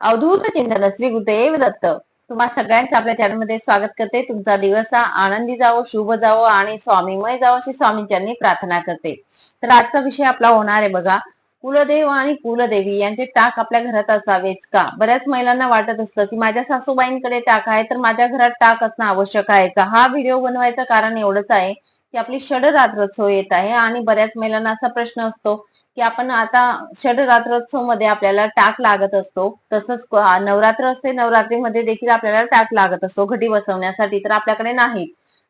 अवधूत चिंतन श्री गुरुदेव दत्त. तुम्हा सगळ्यांचं आपल्या चॅनलमध्ये स्वागत करते. तुमचा दिवस हा आनंदी जावो शुभ जावो आणि स्वामीमय जावो अशी स्वामींच्यांनी प्रार्थना करते. तर आजचा विषय आपला होणार आहे बघा. कुलदेव आणि कुलदेवी यांचे टाक आपल्या घरात असावेच का? बऱ्याच महिलांना वाटत असतं की माझ्या सासूबाईंकडे टाक आहे तर माझ्या घरात टाक असणं आवश्यक आहे का? हा व्हिडिओ बनवायचं कारण एवढंच आहे की आपली षडरात्रोत्सव येत आहे आणि बऱ्याच महिलांना असा प्रश्न असतो की आपण आता षडरात्रोत्सवमध्ये आपल्याला टाक लागत असतो. तसंच नवरात्र असते नवरात्रीमध्ये देखील आपल्याला टाक लागत असतो घटी बसवण्यासाठी तर आपल्याकडे नाही.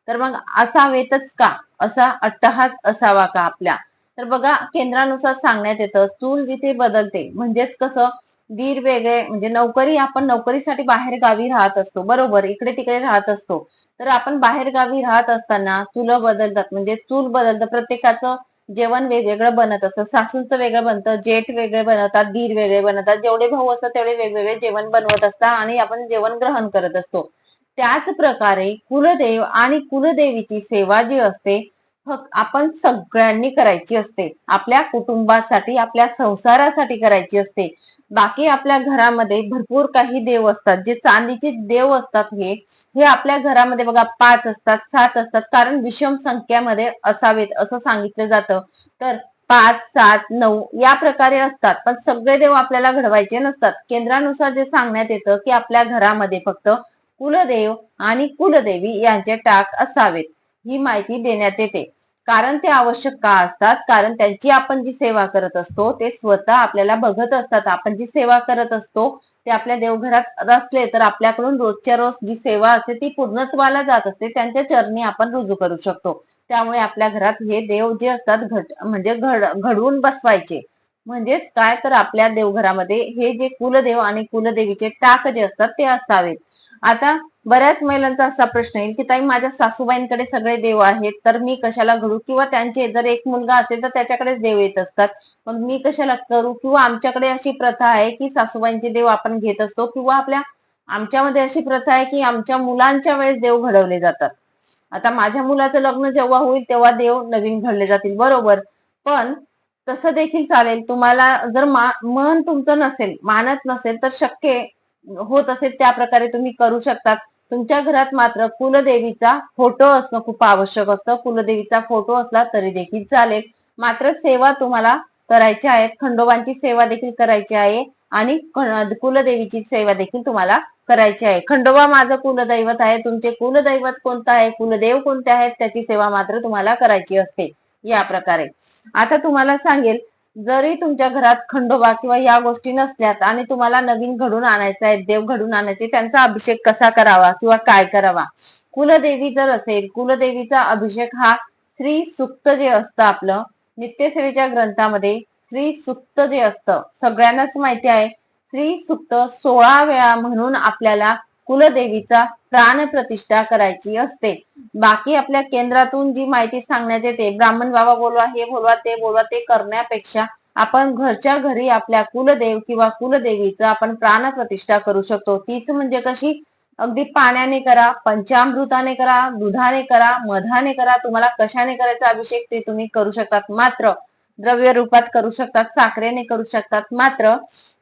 तर मग असावेतच का? असा अट्टहास असावा का आपल्या? तर बघा केंद्रानुसार सांगण्यात येतं चूल जिथे बदलते म्हणजेच कसं? दीर वेगळे म्हणजे नोकरी आपण नोकरीसाठी बाहेर गावी राहत असतो बरोबर इकडे तिकडे राहत असतो. तर आपण बाहेर गावी राहत असताना चुलं बदलतात म्हणजे चूल बदलतं प्रत्येकाचं जेवण वेगवेगळं बनत असतं. सासूंचं वेगळं बनतं जेठ वेगळे बनवतात धीर वेगळे बनवतात जेवढे भाऊ असतात तेवढे वेगवेगळे जेवण बनवत असतात आणि आपण जेवण ग्रहण करत असतो. त्याच प्रकारे कुलदेव आणि कुलदेवीची सेवा जी असते आपण सगळ्यांनी करायची असते. आपल्या कुटुंबासाठी आपल्या संसारासाठी करायची असते. बाकी आपल्या घरामध्ये भरपूर काही देव असतात. जे चांदीचे देव असतात हे हे आपल्या घरामध्ये बघा पाच असतात सात असतात. कारण विषम संख्यामध्ये असावेत असं सांगितलं जातं. तर पाच सात नऊ या प्रकारे असतात. पण सगळे देव आपल्याला घडवायचे नसतात. केंद्रानुसार जे सांगण्यात येतं की आपल्या घरामध्ये फक्त कुलदेव आणि कुलदेवी यांचे टाक असावेत. ही माहिती देण्यात येते. कारण ते आवश्यक का असतात? कारण त्यांची आपण जी सेवा करत असतो ते स्वतः आपल्याला बघत असतात. आपण जी सेवा करत असतो ते आपल्या देवघरात असले तर आपल्याकडून रोजच्या रोज जी सेवा असते ती पूर्णत्वाला जात असते. त्यांच्या चरणी आपण रुजू करू शकतो. त्यामुळे आपल्या घरात हे देव जे असतात घट म्हणजे घड घडवून बसवायचे. म्हणजेच काय? तर आपल्या देवघरामध्ये हे जे कुलदेव आणि कुलदेवीचे टाक जे असतात ते असावेत. आता बऱ्याच महिलांचा असा प्रश्न येईल की ताई माझ्या सासूबाईंकडे सगळे देव आहेत तर मी कशाला घडू? किंवा त्यांचे जर एक मुलगा असेल तर त्याच्याकडेच देव येत असतात. मग मी कशाला करू? किंवा आमच्याकडे अशी प्रथा आहे की सासूबाईंचे देव आपण घेत असतो किंवा आपल्या आमच्यामध्ये अशी प्रथा आहे की आमच्या मुलांच्या वेळेस देव घडवले जातात. आता माझ्या मुलाचं लग्न जेव्हा होईल तेव्हा देव नवीन घडले जातील बरोबर. पण तसं देखील चालेल. तुम्हाला जर मन तुमचं नसेल मानत नसेल तर शक्य होत असेल त्या प्रकारे तुम्ही करू शकतात. तुमच्या घरात मात्र कुलदेवीचा फोटो असणं खूप आवश्यक असतं. कुलदेवीचा फोटो असला तरी देखील चालेल. मात्र सेवा तुम्हाला करायची आहे. खंडोबांची सेवा देखील करायची आहे आणि कुलदेवीची सेवा देखील तुम्हाला करायची आहे. खंडोबा माझं कुलदैवत आहे. तुमचे कुलदैवत कोणतं आहे? कुलदेव कोणते आहेत? त्याची सेवा मात्र तुम्हाला करायची असते. या प्रकारे. आता तुम्हाला सांगेल जरी तुमच्या घरात खंडोबा किंवा या गोष्टी नसल्यात आणि तुम्हाला नवीन घडून आणायचं आहे देव घडून आणायचे त्यांचा अभिषेक कसा करावा किंवा काय करावा? कुलदेवी जर असेल कुलदेवीचा अभिषेक हा श्री सुक्त जे असतं आपलं नित्यसेवेच्या ग्रंथामध्ये श्री सुक्त जे असतं सगळ्यांनाच माहिती आहे. श्री सुक्त सोळा वेळा म्हणून आपल्याला कुलदेवीचा प्राण प्रतिष्ठा करायची असते. बाकी आपल्या केंद्रातून जी माहिती सांगण्यात येते ब्राह्मण बाबा बोलवा हे बोलवा ते बोलवा ते करण्यापेक्षा आपण घरच्या घरी आपल्या कुलदेव किंवा कुलदेवीचा आपण प्राण प्रतिष्ठा करू शकतो. तीच म्हणजे कशी? अगदी पाण्याने करा पंचामृताने करा दुधाने करा मधाने करा तुम्हाला कशाने करायचा अभिषेक ते तुम्ही करू शकतात. मात्र द्रव्य रूपात करू शकतात साखरेने करू शकतात. मात्र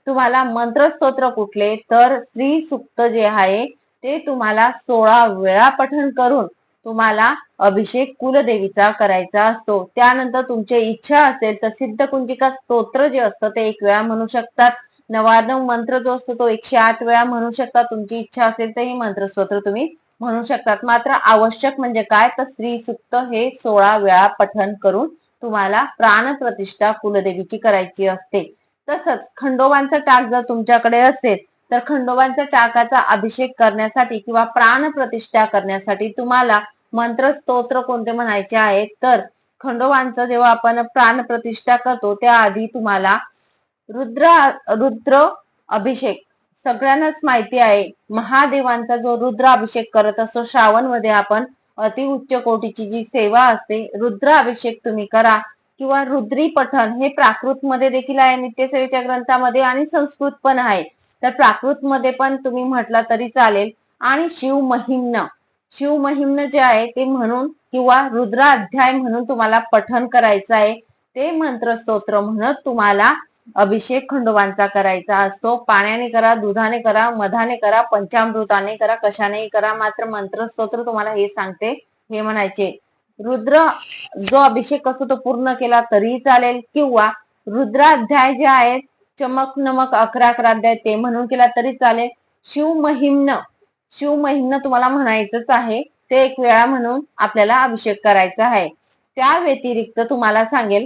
तुम्हाला मंत्रस्तोत्र कुठले तर श्री सुक्त जे आहे ते तुम्हाला सोळा वेळा पठण करून तुम्हाला अभिषेक कुलदेवीचा करायचा असतो. त्यानंतर तुमची इच्छा असेल तर सिद्ध कुंजिका स्तोत्र जे असतं ते एक वेळा म्हणू शकतात. नवार्णव मंत्र जो असतो तो एकशे आठ वेळा म्हणू शकतात. तुमची इच्छा असेल तर हे मंत्र स्तोत्र तुम्ही म्हणू शकतात. मात्र आवश्यक म्हणजे काय? तर श्री सुक्त हे सोळा वेळा पठण करून तुम्हाला प्राण प्रतिष्ठा कुलदेवीची करायची असते. तसंच खंडोबांचा टाक जर तुमच्याकडे असेल तर खंडोबांच्या टाकाचा अभिषेक करण्यासाठी किंवा प्राण प्रतिष्ठा करण्यासाठी तुम्हाला मंत्र स्तोत्र कोणते म्हणायचे आहेत तर खंडोबांचं जेव्हा आपण प्राण प्रतिष्ठा करतो त्याआधी तुम्हाला रुद्र रुद्र अभिषेक. सगळ्यांनाच माहिती आहे महादेवांचा जो रुद्र अभिषेक करत असतो श्रावणमध्ये आपण अति उच्च कोटीची जी सेवा असते रुद्र अभिषेक तुम्ही करा. किंवा रुद्री पठण हे प्राकृत मध्ये देखील आहे नित्यसेवेच्या ग्रंथामध्ये आणि संस्कृत पण आहे. तर प्राकृत मध्ये पण तुम्ही म्हटलं तरी चालेल. आणि शिव महिम्न शिव महिम्न जे आहे ते म्हणून किंवा रुद्राध्याय म्हणून तुम्हाला पठण करायचं आहे. ते मंत्र स्तोत्र म्हणत तुम्हाला अभिषेक खंडोबांचा करायचा असतो. पाण्याने करा दुधाने करा मधाने करा पंचामृताने करा कशानेही करा मात्र मंत्र स्तोत्र तुम्हाला हे सांगते हे म्हणायचे. रुद्र जो अभिषेक असतो तो पूर्ण केला तरीही चालेल. किंवा रुद्राध्याय जे आहेत चमक नमक अकरा अकरा अध्याय ते म्हणून केला तरी चालेल. शिव महिम्न शिव तुम्हाला म्हणायचंच आहे. ते एक वेळा म्हणून आपल्याला अभिषेक करायचा आहे. त्या व्यतिरिक्त तुम्हाला सांगेल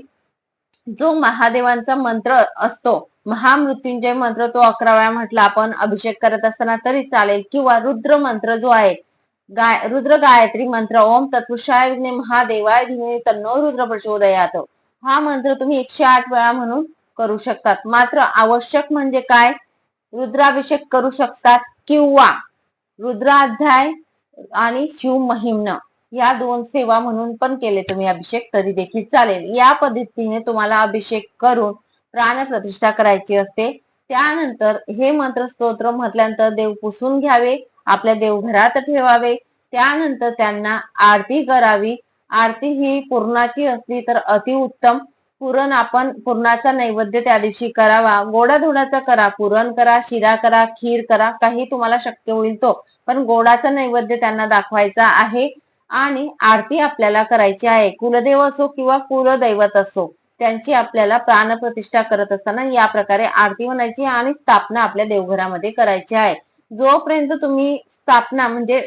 जो महादेवांचा मंत्र असतो महामृत्युंजय मंत्र तो अकरा वेळा म्हटला आपण अभिषेक करत असताना तरी चालेल. किंवा रुद्र मंत्र जो आहे गाय रुद्र गायत्री मंत्र ओम तत्पुरुषाय विघ्ने महादेवाय धीमे तन्नो रुद्र प्रचोदयात. हा मंत्र तुम्ही एकशे आठ वेळा म्हणून करू शकतात. मात्र आवश्यक म्हणजे काय? रुद्राभिषेक करू शकतात किंवा रुद्राध्याय आणि शिव महिम्न या दोन सेवा म्हणून पण केले तुम्ही अभिषेक तरी देखील चालेल. या पद्धतीने तुम्हाला अभिषेक करून प्राणप्रतिष्ठा करायची असते. त्यानंतर हे मंत्र स्तोत्र म्हटल्यानंतर देव पुसून घ्यावे. आपल्या देवघरात ठेवावे. त्यानंतर त्यांना आरती करावी. आरती ही पूर्णाची असली तर अतिउत्तम पुरण आपण पुरणाचा नैवेद्य त्या दिवशी करावा. गोडाधोडाचा करा पुरण करा शिरा करा खीर करा काही तुम्हाला शक्य होईल तो. पण गोडाचा नैवेद्य त्यांना दाखवायचा आहे. आणि आरती आपल्याला करायची आहे. कुलदेव असो किंवा कुलदैवत असो त्यांची आपल्याला प्राणप्रतिष्ठा करत असताना या प्रकारे आरती म्हणायची आणि स्थापना आपल्या देवघरामध्ये करायची आहे. जोपर्यंत तुम्ही स्थापना म्हणजे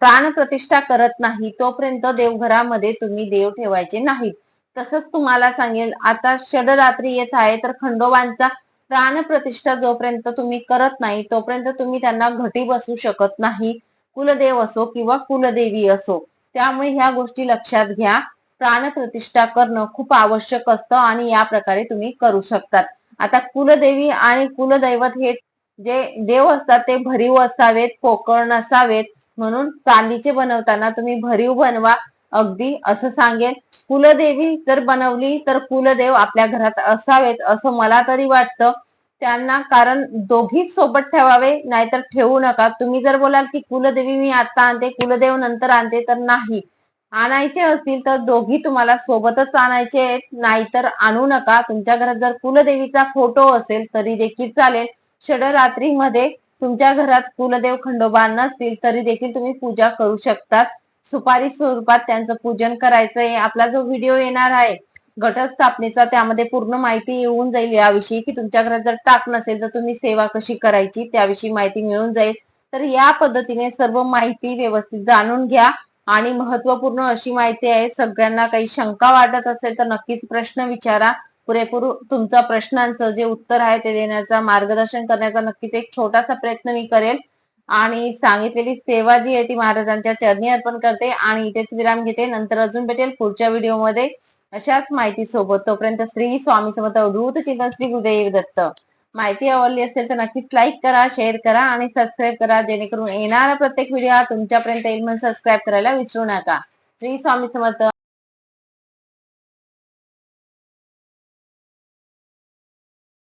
प्राणप्रतिष्ठा करत नाही तोपर्यंत देवघरामध्ये तुम्ही देव ठेवायचे नाहीत. तसंच तुम्हाला सांगेल आता षडरात्री येत आहे तर खंडोबांचा प्राणप्रतिष्ठा जोपर्यंत तुम्ही करत नाही तोपर्यंत तुम्ही त्यांना घटी बसू शकत नाही. कुलदेव असो किंवा कुलदेवी असो. त्यामुळे ह्या गोष्टी लक्षात घ्या. प्राणप्रतिष्ठा करणं खूप आवश्यक असतं आणि या प्रकारे तुम्ही करू शकतात. आता कुलदेवी आणि कुलदैवत हे जे देव असतात ते भरीव असावेत पोकळ नसावेत म्हणून चांदीचे बनवताना तुम्ही भरीव बनवा. अगदी असं सांगेल कुलदेवी जर बनवली तर कुलदेव आपल्या घरात असावेत असं मला तरी वाटतं. त्यांना कारण दोघीच सोबत ठेवावे नाहीतर ठेवू नका. तुम्ही जर बोलाल की कुलदेवी मी आता आणते कुलदेव नंतर आणते तर नाही. आणायचे असतील तर दोघी तुम्हाला सोबतच आणायचे आहेत. नाहीतर आणू नका. तुमच्या घरात जर कुलदेवीचा फोटो असेल तरी देखील चालेल. षडरात्रीमध्ये तुमच्या घरात कुलदेव खंडोबा नसतील तरी देखील तुम्ही पूजा करू शकतात. सुपारी स्वरूपात त्यांचं पूजन करायचंय. आपला जो व्हिडिओ येणार आहे घटस्थापनेचा त्यामध्ये पूर्ण माहिती येऊन जाईल याविषयी. की तुमच्या घरात जर टाक नसेल तर तुम्ही सेवा कशी करायची त्याविषयी माहिती मिळून जाईल. तर या पद्धतीने सर्व माहिती व्यवस्थित जाणून घ्या. आणि महत्त्वपूर्ण अशी माहिती आहे सगळ्यांना काही शंका वाटत असेल तर नक्कीच प्रश्न विचारा. पुरेपूर तुमच्या प्रश्नांचं जे उत्तर आहे ते देण्याचा मार्गदर्शन करण्याचा नक्कीच एक छोटासा प्रयत्न मी करेल. आणि सांगितलेली सेवा जी आहे ती महाराजांच्या चरणी अर्पण करते आणि इथेच विराम घेते. नंतर अजून भेटेल पुढच्या व्हिडिओमध्ये. अशाच माहिती सोबत तोपर्यंत श्री स्वामी समर्थ अवधूत चिंतन श्री गुरुदेव दत्त. माहिती आवडली असेल तर नक्कीच लाईक करा शेअर करा आणि सबस्क्राईब करा जेणेकरून येणारा प्रत्येक व्हिडिओ तुमच्यापर्यंत येईल म्हणून सबस्क्राईब करायला विसरू नका. श्री स्वामी समर्थ.